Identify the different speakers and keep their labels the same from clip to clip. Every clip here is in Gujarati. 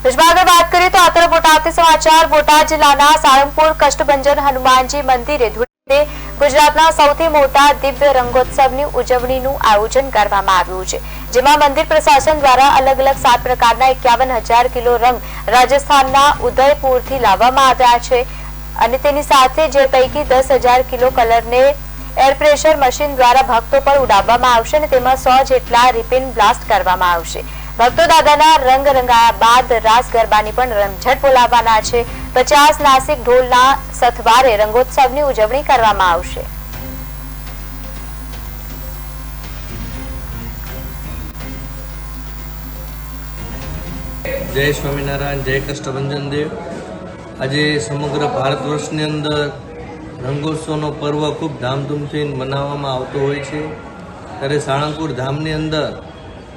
Speaker 1: આગળ વાત કરીએ તો આતર બોટાદથી સમાચાર બોટાદ જિલ્લાના સાળંગપુર કષ્ટભંજન હનુમાનજી મંદિરે ગુજરાતના સૌથી મોટા દિવ્ય રંગોત્સવની ઉજવણીનું આયોજન કરવામાં આવ્યું છે, જેમાં મંદિર પ્રશાસન દ્વારા અલગ અલગ સાત પ્રકારના એકાવન હજાર કિલો રંગ રાજસ્થાનના ઉદયપુરથી લાવવામાં આવ્યા છે અને તેની સાથે જે પૈકી દસ હજાર કિલો કલરને એર પ્રેશર મશીન દ્વારા ભક્તો પર ઉડાવવામાં આવશે અને તેમાં સો જેટલા રિપિન બ્લાસ્ટ કરવામાં આવશે. ભક્તો દાદાના રંગ રંગાયા બાદ રાસ ગરબાની પણ રમઝટ બોલાવવાના છે. પચાસ નાસિક ઢોલના સથવારે રંગોત્સવની ઉજવણી કરવામાં આવશે.
Speaker 2: જય સ્વામિનારાયણ, જય કષ્ટભંજન દેવ. આજે સમગ્ર ભારત વર્ષની અંદર રંગોત્સવનો પર્વ ખૂબ ધામધૂમથી મનાવવામાં આવતો હોય છે. ત્યારે સાળંગપુર ધામની અંદર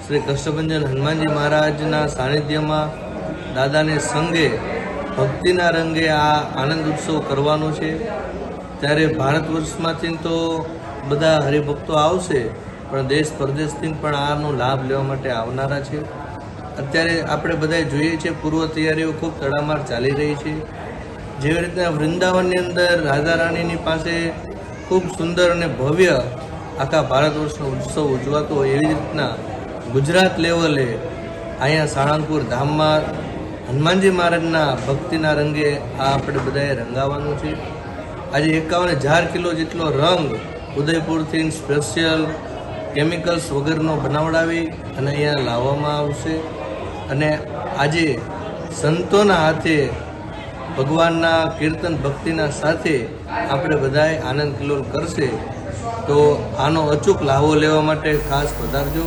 Speaker 2: શ્રી કષ્ટભંજન હનુમાનજી મહારાજના સાનિધ્યમાં દાદાને સંગે, ભક્તિના રંગે આ આનંદ ઉત્સવ કરવાનો છે. ત્યારે ભારત વર્ષમાંથી તો બધા હરિભક્તો આવશે, પણ દેશ પરદેશથી પણ આનો લાભ લેવા માટે આવનારા છે. અત્યારે આપણે બધાએ જોઈએ છીએ, પૂર્વ તૈયારીઓ ખૂબ તડામાર ચાલી રહી છે. જેવી રીતના વૃંદાવનની અંદર રાધા રાણીની પાસે ખૂબ સુંદર અને ભવ્ય આખા ભારત વર્ષનો ઉત્સવ ઉજવાતો હોય એવી રીતના ગુજરાત લેવલે અહીંયા સાળંગપુર ધામમાં હનુમાનજી મહારાજના ભક્તિના રંગે આ આપણે બધાએ રંગાવાનું છે. આજે એકાવન હજાર કિલો જેટલો રંગ ઉદયપુરથી સ્પેશિયલ કેમિકલ્સ વગરનો બનાવડાવી અને અહીંયા લાવવામાં આવશે. અને આજે સંતોના હાથે ભગવાનના કીર્તન ભક્તિના સાથે આપણે બધાએ આનંદ કિલોલ કરશે. તો આનો અચૂક લાભો લેવા માટે ખાસ પધારજો.